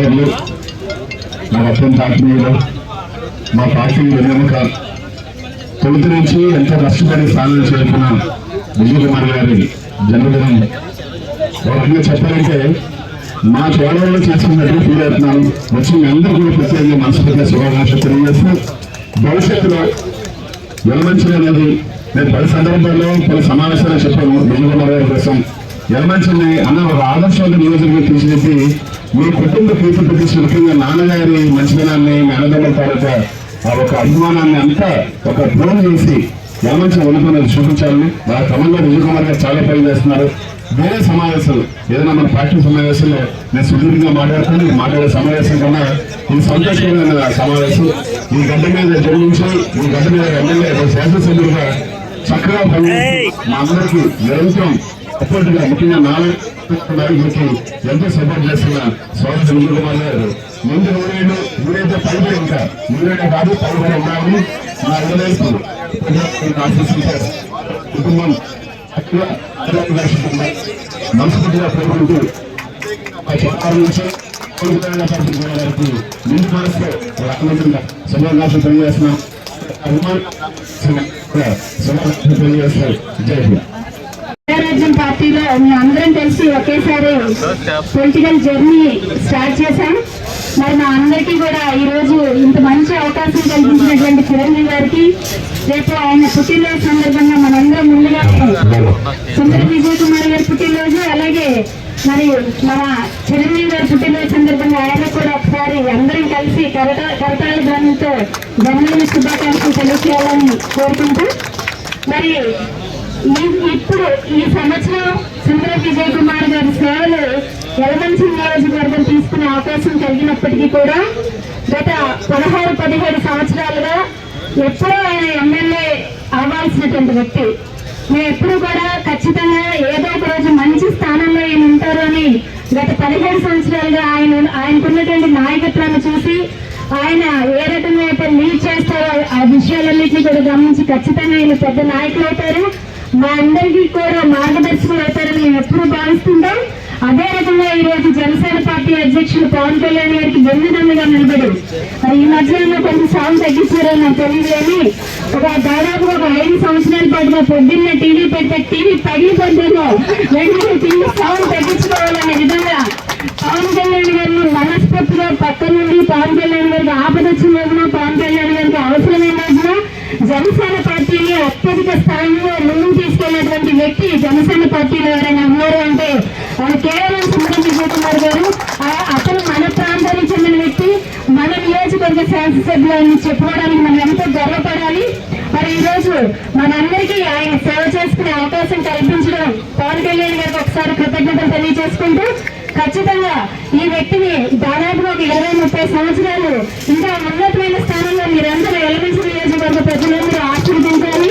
సోదరులు నాకు అత్యంత ఆత్మీయులు మా పార్టీ వెన్నెముక తొలుత నుంచి ఎంతో కష్టపడి సాధన చేసిన విజయ్ కుమార్ గారి జన్మదినం. ఒక రకంగా చెప్పాలంటే మా చోళవల్లో చేస్తున్నట్టు ఫీల్ అవుతున్నాను. వచ్చి మీ అందరూ కూడా ప్రత్యేకంగా మనస్ఫూర్తిగా శుభాకాంక్షలు తెలియజేస్తూ భవిష్యత్తులో ఎలమంచిలి అనేది నేను పలు సందర్భాల్లో పలు సమావేశాలు చెప్పాను. విజయ్ కుమార్ గారి కోసం ఎలమంచిని అన్న ఒక ఆదర్శవంత నియోజకవర్గం తీర్చిదిద్ది మీ కుటుంబ కీర్తి ప్రతిష్ట ముఖ్యంగా నాన్నగారి మంచితనాన్ని మీ అన్నదమ్ముల తాలూకా ఆ ఒక అభిమానాన్ని అంతా ఒక డ్రోన్ చేసి ఎలమంచి ఉన్నతను చూపించాలని మా క్రమంలో విజయ్ కుమార్ గారు చాలా పని చేస్తున్నారు. వేరే సమావేశాలు ఏదైనా మన పార్టీ సమావేశంలో నేను సుదీర్ఘంగా మాట్లాడతాను. మాట్లాడే సమావేశం కన్నా ఇది సంతోషకరమైన సమావేశం ఈ గడ్డ మీద జన్మించి ఈ గడ్డ మీద ఎమ్మెల్యే శాసనసభ్యులుగా చక్కగా పనిచేస్తూ మా అందరికీ నిరంతరం సపోర్ట్గా ముఖ్యంగా నాలుగు ఎంతో సపోర్ట్ చేస్తున్న సోదరు విజయ్ కుమార్ గారు. ముందు నూరేళ్ళు నూరైతే పైపై ఇంకా. నూరేళ్ళు కాదు పైపై ఉన్నామని నా వదిలేస్తూ ఆశిస్తుంటారు కుటుంబం మనస్ఫూర్తిగా కోరుకుంటూ ఆ చెప్పాల నుంచి కోరుకున్న పరిస్థితి గారికి నిండు మనసుతో ఆనందంగా శుభాకాంక్షలు తెలియజేస్తున్నాం. అభిమానం శుభాకాంక్షలు తెలియజేస్తారు జై హింద్. రాజ్యం పార్టీలో మీ అందరం కలిసి ఒకేసారి పొలిటికల్ జర్నీ స్టార్ట్ చేశాం. మరి మా అందరికీ కూడా ఈ రోజు ఇంత మంచి అవకాశం కల్పించినటువంటి చిరంజీవి గారికి రేపు ఆయన పుట్టినరోజు సందర్భంగా మనందరం ముందుగా సుందర విజయ్ కుమార్ గారి పుట్టినరోజు అలాగే మరి మన చిరంజీవి గారి పుట్టినరోజు సందర్భంగా ఆయన కూడా ఒకసారి అందరం కలిసి కరట కరతాళ ధ్వనితో జన్మదిన శుభాకాంక్షలు తెలియజేయాలని కోరుకుంటూ మరి ఇప్పుడు ఈ సంవత్సరం సుందర విజయ్ కుమార్ గారి సేవలు ఎలమంచి నియోజకవర్గం తీసుకునే అవకాశం కలిగినప్పటికీ కూడా గత పదహారు పదిహేడు సంవత్సరాలుగా ఎప్పుడూ ఆయన ఎమ్మెల్యే అవ్వాల్సినటువంటి వ్యక్తి. మేము ఎప్పుడు కూడా ఖచ్చితంగా ఏదో ఒక రోజు మంచి స్థానంలో ఆయన ఉంటారు అని గత పదిహేడు సంవత్సరాలుగా ఆయన ఆయనకున్నటువంటి నాయకత్వాన్ని చూసి ఆయన ఏ రకంగా అయితే లీడ్ చేస్తారో ఆ విషయాలన్నింటినీ కూడా గమనించి ఖచ్చితంగా ఆయన పెద్ద నాయకులు అవుతారు మా అందరికీ కూడా మార్గదర్శకులు అవుతారని ఎప్పుడు భావిస్తుంటాం. అదే రకంగా ఈ రోజు జనసేన పార్టీ అధ్యక్షులు పవన్ కళ్యాణ్ గారికి వెన్నుదన్నుగా నిలబడి మరి ఈ మధ్యలో కొంచెం సాగు తగ్గించారో నాకు తెలియదు. కానీ ఒక దాదాపు ఒక ఐదు సంవత్సరాల పాటుగా పొద్దున్న టీవీ పెడితే టీవీ పగిలిపోతుందో వెంటనే టీవీ సాగు తగ్గించుకోవాలనే విధంగా పవన్ కళ్యాణ్ గారిని మనస్ఫూర్తిగా పక్క నుండి పవన్ కళ్యాణ్ గారికి ఆపద వచ్చిన రోజున పవన్ కళ్యాణ్ గారికి అవసరమైన రోజున జనసేన పార్టీని అత్యధిక స్థాయిలో ముందుకు తీసుకెళ్ళినటువంటి వ్యక్తి జనసేన పార్టీలో ఎవరైనా ఉన్నారు అంటే అది కేవలం సుబ్రహ్మణ్య కుమార్ గారు. ఆ- అతను మన ప్రాంతానికి చెందిన వ్యక్తి. మన నియోజకవర్గ శాసనసభ్యులు అని చెప్పుకోవడానికి మనం ఎంతో గర్వపడాలి. మరి ఈ రోజు మనందరికీ ఆయన సేవ చేసుకునే అవకాశం కల్పించడం పవన్ కళ్యాణ్ గారికి ఒకసారి కృతజ్ఞతలు తెలియజేసుకుంటూ ఖచ్చితంగా ఈ వ్యక్తిని దాదాపుగా ఒక ఇరవై ముప్పై సంవత్సరాలు ఇంకా ఉన్నతమైన స్థానంలో మీరందరూ ఎలమెంట్స్ నియోజకవర్గ ప్రజలందరూ ఆశీర్వదించాలి.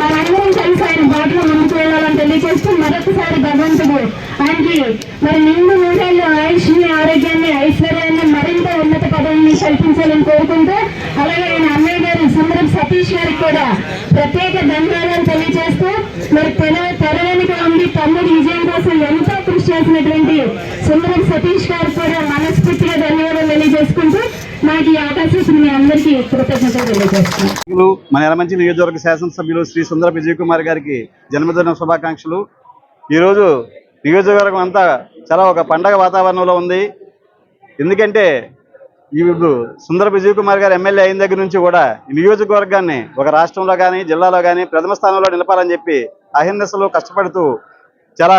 మనందరం కలిసి ఆయన బాటలో ముందుకు వెళ్ళాలని తెలియజేస్తూ మరొకసారి భగవంతుడు ఆయనకి మరి నిండు నూరేళ్ళు ఆయుష్ని ఆరోగ్యాన్ని ఐశ్వర్యాన్ని మరింత ఉన్నత పదవిని కల్పించాలని కోరుకుంటూ అలాగే ఆయన అన్నయ్య గారు సుందరం సతీష్ గారికి కూడా ప్రత్యేక ధన్యవాదాలు తెలియజేస్తూ మరి తెర తెర వెనుక ఉండి తమ్ముడి విజయం కోసం ఎంత చేసినటువంటి సుందరం సతీష్ గారు కూడా మనస్ఫూర్తిగా ధన్యవాదాలు తెలియజేసుకుంటూ నాకు ఈ అవకాశం ఇచ్చిన మీ అందరికీ కృతజ్ఞతలు తెలియజేస్తున్నాను మన ఎలమంచి నియోజకవర్గ శాసనసభ్యులు శ్రీ సుందర విజయ్ కుమార్ గారికి జన్మదిన శుభాకాంక్షలు. ఈరోజు నియోజకవర్గం అంతా చాలా ఒక పండగ వాతావరణంలో ఉంది. ఎందుకంటే ఇప్పుడు సుందర విజయ్ కుమార్ గారు ఎమ్మెల్యే అయిన దగ్గర నుంచి కూడా ఈ నియోజకవర్గాన్ని ఒక రాష్ట్రంలో కానీ జిల్లాలో కానీ ప్రథమ స్థానంలో నిలపాలని చెప్పి అహిందసలు కష్టపడుతూ చాలా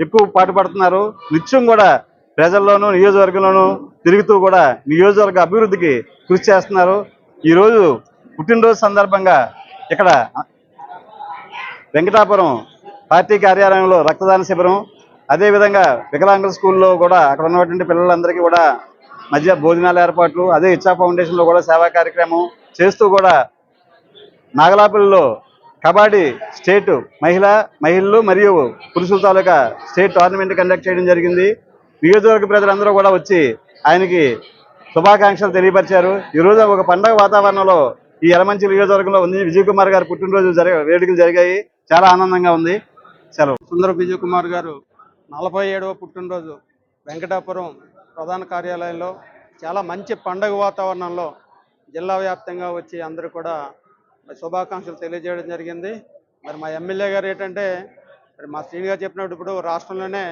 ఎక్కువ పాటుపడుతున్నారు నిత్యం కూడా ప్రజల్లోనూ నియోజకవర్గంలోనూ తిరుగుతూ కూడా నియోజకవర్గ అభివృద్ధికి కృషి చేస్తున్నారు. ఈరోజు పుట్టినరోజు సందర్భంగా ఇక్కడ వెంకటాపురం పార్టీ కార్యాలయంలో రక్తదాన శిబిరం అదేవిధంగా వికలాంగుల స్కూల్లో కూడా అక్కడ ఉన్నటువంటి పిల్లలందరికీ కూడా మధ్య భోజనాల ఏర్పాట్లు అదే ఇచ్చా ఫౌండేషన్లో కూడా సేవా కార్యక్రమం చేస్తూ కూడా నాగలాపల్లిలో కబడ్డీ స్టేట్ మహిళా మహిళలు మరియు పురుషుల తాలూకా స్టేట్ టోర్నమెంట్ కండక్ట్ చేయడం జరిగింది. నియోజకవర్గ ప్రజలందరూ కూడా వచ్చి ఆయనకి శుభాకాంక్షలు తెలియపరిచారు. ఈరోజు ఒక పండగ వాతావరణంలో ఈ యలమంచి నియోజకవర్గంలో ఉంది. విజయ్ కుమార్ గారు పుట్టినరోజు జరగ వేడుకలు జరిగాయి. చాలా ఆనందంగా ఉంది. సెలవు. సుందర విజయ్ కుమార్ గారు నలభై ఏడవ పుట్టినరోజు వెంకటాపురం ప్రధాన కార్యాలయంలో చాలా మంచి పండగ వాతావరణంలో జిల్లా వ్యాప్తంగా వచ్చి అందరూ కూడా మరి శుభాకాంక్షలు తెలియజేయడం జరిగింది. మరి మా ఎమ్మెల్యే గారు ఏంటంటే మరి మా శ్రీని గారు చెప్పినప్పుడు ఇప్పుడు రాష్ట్రంలోనే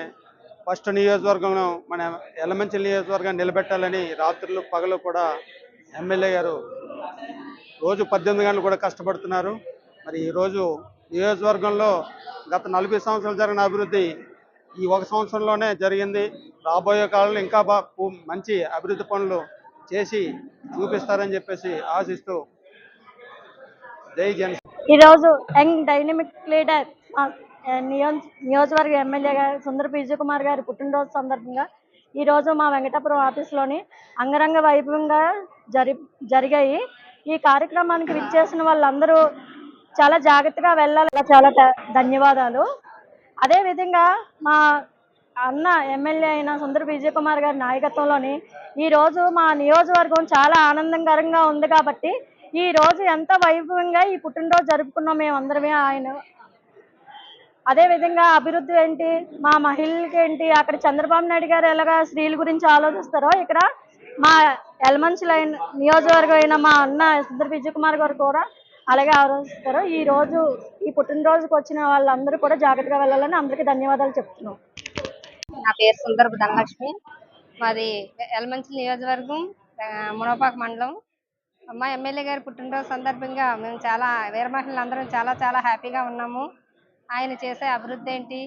ఫస్ట్ నియోజకవర్గం మన ఎలమంచి నియోజకవర్గాన్ని నిలబెట్టాలని రాత్రులు పగలు కూడా ఎమ్మెల్యే గారు రోజు పద్దెనిమిది గంటలు కూడా కష్టపడుతున్నారు. మరి ఈరోజు నియోజకవర్గంలో గత నలభై సంవత్సరాలు జరిగిన అభివృద్ధి ఈ ఒక సంవత్సరంలోనే జరిగింది. రాబోయే కాలంలో ఇంకా మంచి అభివృద్ధి పనులు చేసి చూపిస్తారని చెప్పేసి ఆశిస్తూ ఈరోజు యంగ్ డైనమిక్ లీడర్ నియోజ నియోజకవర్గ ఎమ్మెల్యే గారు సుందర విజయ్ కుమార్ గారి పుట్టినరోజు సందర్భంగా ఈరోజు మా వెంకటాపురం ఆఫీస్లోని అంగరంగ వైభవంగా జరి జరిగాయి. ఈ కార్యక్రమానికి విచ్చేసిన వాళ్ళందరూ చాలా జాగ్రత్తగా వెళ్ళాలి. చాలా ధన్యవాదాలు. అదేవిధంగా మా అన్న ఎమ్మెల్యే అయిన సుందర విజయ్ కుమార్ గారి నాయకత్వంలోని ఈ రోజు మా నియోజకవర్గం చాలా ఆనందకరంగా ఉంది కాబట్టి ఈ రోజు ఎంత వైభవంగా ఈ పుట్టినరోజు జరుపుకున్నాం మేమందరమే ఆయన. అదే విధంగా అభివృద్ధి ఏంటి? మా మహిళలకి ఏంటి? అక్కడ చంద్రబాబు నాయుడు గారు ఎలాగా స్త్రీల గురించి ఆలోచిస్తారో ఇక్కడ మా ఎలమంచి నియోజకవర్గం అయిన మా అన్న సుందర విజయకుమార్ గారు కూడా అలాగే ఆలోచిస్తారు ఈ రోజు ఈ పుట్టినరోజుకి వచ్చిన వాళ్ళందరూ కూడా జాగ్రత్తగా వెళ్ళాలని అందరికీ ధన్యవాదాలు చెప్తున్నాం. నా పేరు సుందరపు ధనలక్ష్మి. మాది ఎలమంచి నియోజకవర్గం మునపాక మండలం. మా ఎమ్మెల్యే గారి పుట్టినరోజు సందర్భంగా మేము చాలా వీర మహిళలు అందరం చాలా చాలా హ్యాపీగా ఉన్నాము. ఆయన చేసే అభివృద్ధి ఏంటి?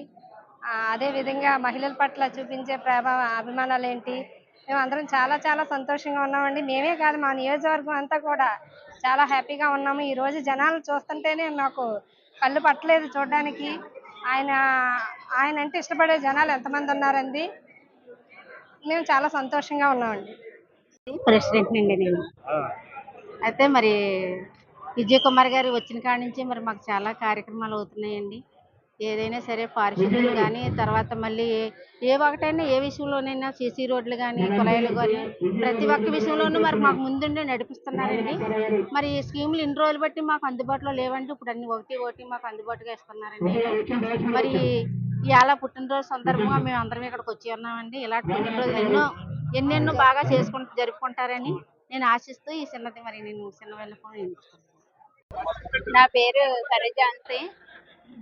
ఆ, అదే విధంగా మహిళల పట్ల చూపించే ప్రేమ అభిమానాలు ఏంటి? మేము అందరం చాలా చాలా సంతోషంగా ఉన్నామండి. మేమే కాదు మా నియోజకవర్గం అంతా కూడా చాలా హ్యాపీగా ఉన్నాము. ఈ రోజు జనాలు చూస్తుంటేనే నాకు కళ్ళు పట్టలేదు చూడడానికి. ఆయన ఆయన అంటే ఇష్టపడే జనాలు ఎంతమంది ఉన్నారండి? మేము చాలా సంతోషంగా ఉన్నామండి. ప్రెసిడెంట్ అండి నేను. అయితే మరి విజయ్ కుమార్ గారు వచ్చిన కాడ నుంచి మరి మాకు చాలా కార్యక్రమాలు అవుతున్నాయండి. ఏదైనా సరే పారిశుద్ధ్యం కానీ తర్వాత మళ్ళీ ఏ- ఏ ఒకటైనా ఏ విషయంలోనైనా సీసీ రోడ్లు కానీ కుళాయిలు కానీ ప్రతి ఒక్క విషయంలోనూ మరి మాకు ముందుండి నడిపిస్తున్నారండి. మరి ఈ స్కీములు ఇన్ని రోజులు బట్టి మాకు అందుబాటులో లేవండి. ఇప్పుడు అన్ని ఒకటి ఒకటి మాకు అందుబాటుగా ఇస్తున్నారండి. మరి ఇవాళ పుట్టినరోజు సందర్భంగా మేము అందరం ఇక్కడికి వచ్చి ఉన్నామండి. ఇలాంటి పుట్టినరోజులు ఎన్నో ఎన్నెన్నో బాగా చేసుకుంటూ జరుపుకుంటారని నేను ఆశిస్తూ ఈ చిన్నది మరి నేను చిన్న వెళ్ళకుండా నా పేరు సరేజాన్సీ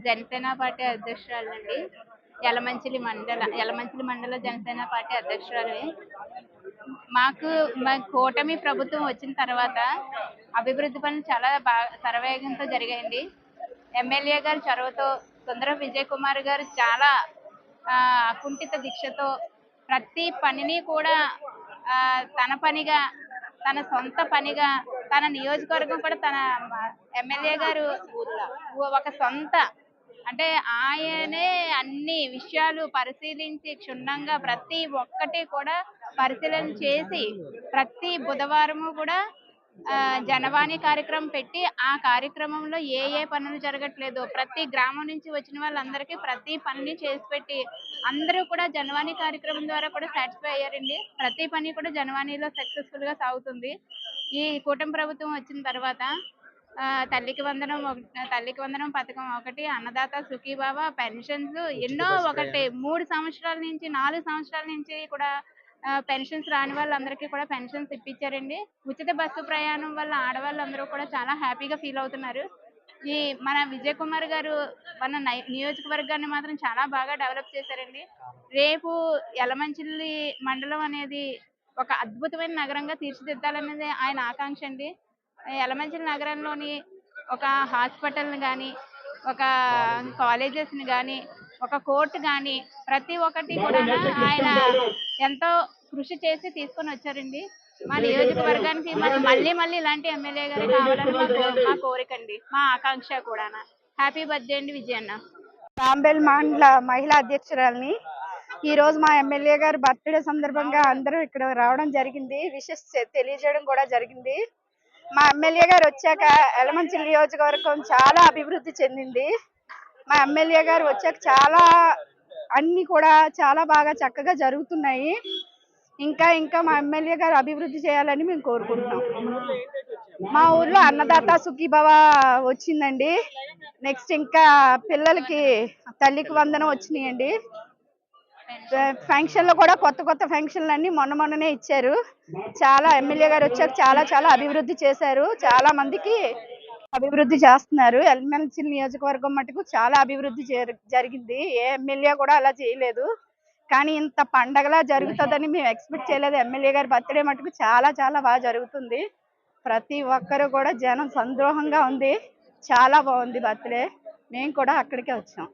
జనసేన పార్టీ అధ్యక్షురాలండి. యలమంచిలి మండల యలమంచిలి మండల జనసేన పార్టీ అధ్యక్షురాలి. మాకు మా కూటమి ప్రభుత్వం వచ్చిన తర్వాత అభివృద్ధి పనులు చాలా బాగా శరవేగంతో జరిగాయండి. ఎమ్మెల్యే గారి చొరవతో సుందర విజయ్ కుమార్ గారు చాలా ఆ, అకుంఠిత దీక్షతో ప్రతి పనిని కూడా తన పనిగా తన సొంత పనిగా తన నియోజకవర్గం కూడా తన ఎమ్మెల్యే గారు ఒక సొంత. అంటే ఆయనే అన్ని విషయాలు పరిశీలించి క్షుణ్ణంగా ప్రతి ఒక్కటి కూడా పరిశీలన చేసి ప్రతి బుధవారము కూడా జనవాణి కార్యక్రమం పెట్టి ఆ కార్యక్రమంలో ఏ ఏ పనులు జరగట్లేదు. ప్రతి గ్రామం నుంచి వచ్చిన వాళ్ళందరికీ ప్రతి పనిని చేసి పెట్టి అందరూ కూడా జనవాణి కార్యక్రమం ద్వారా కూడా సాటిస్ఫై అయ్యారండి. ప్రతి పని కూడా జనవాణిలో సక్సెస్ఫుల్గా సాగుతుంది. ఈ కూటమి ప్రభుత్వం వచ్చిన తర్వాత తల్లికి వందనం తల్లికి వందనం పథకం ఒకటి అన్నదాత సుఖీబాబ పెన్షన్స్ ఎన్నో ఒకటి మూడు సంవత్సరాల నుంచి నాలుగు సంవత్సరాల నుంచి కూడా పెన్షన్స్ రాని వాళ్ళందరికీ కూడా పెన్షన్స్ ఇప్పించారండి. ఉచిత బస్సు ప్రయాణం వల్ల ఆడవాళ్ళందరూ కూడా చాలా హ్యాపీగా ఫీల్ అవుతున్నారు. ఈ మన విజయ్ కుమార్ గారు మన నియోజకవర్గాన్ని మాత్రం చాలా బాగా డెవలప్ చేశారండి. రేపు యలమంచిలి మండలం అనేది ఒక అద్భుతమైన నగరంగా తీర్చిదిద్దాలనేది ఆయన ఆకాంక్ష అండి. యలమంచిలి నగరంలోని ఒక హాస్పిటల్ని కానీ ఒక కాలేజెస్ని కానీ ఒక కోర్టు కానీ ప్రతి ఒక్కటి కూడా ఆయన ఎంతో కృషి చేసి తీసుకొని వచ్చారండి. మా నియోజకవర్గానికి మరి మళ్ళీ మళ్ళీ ఇలాంటి ఎమ్మెల్యే గారు కావాలని మా కోరిక అండి మా ఆకాంక్ష కూడా హ్యాపీ బర్త్డే అండి విజయన్న. రాంబెల్ మండల మహిళా అధ్యక్షురాలని. ఈ రోజు మా ఎమ్మెల్యే గారి బర్త్డే సందర్భంగా అందరూ ఇక్కడ రావడం జరిగింది. విషెస్ తెలియజేయడం కూడా జరిగింది. మా ఎమ్మెల్యే గారు వచ్చాక ఎలమంచి నియోజకవర్గం చాలా అభివృద్ధి చెందింది. మా ఎమ్మెల్యే గారు వచ్చాక చాలా అన్ని కూడా చాలా బాగా చక్కగా జరుగుతున్నాయి. ఇంకా ఇంకా మా ఎమ్మెల్యే గారు అభివృద్ధి చేయాలని మేము కోరుకుంటున్నాం. మా ఊర్లో అన్నదాత సుఖీభవ వచ్చిందండి. నెక్స్ట్ ఇంకా పిల్లలకి తల్లికి వందనం వచ్చినాయండి. ఫంక్షన్లో కూడా కొత్త కొత్త ఫంక్షన్లు అన్ని మొన్న మొన్ననే ఇచ్చారు. చాలా ఎమ్మెల్యే గారు వచ్చాక చాలా చాలా అభివృద్ధి చేశారు. చాలా మందికి అభివృద్ధి చేస్తున్నారు. ఎల్ఎంఎల్సీ నియోజకవర్గం మటుకు చాలా అభివృద్ధి జరి- జరిగింది. ఏ ఎమ్మెల్యే కూడా అలా చేయలేదు. కానీ ఇంత పండగలా జరుగుతుందని మేము ఎక్స్పెక్ట్ చేయలేదు. ఎమ్మెల్యే గారి బర్త్డే మటుకు చాలా చాలా బాగా జరుగుతుంది. ప్రతి ఒక్కరు కూడా జనం సంద్రోహంగా ఉంది. చాలా బాగుంది బర్త్డే. మేము కూడా అక్కడికే వచ్చాం.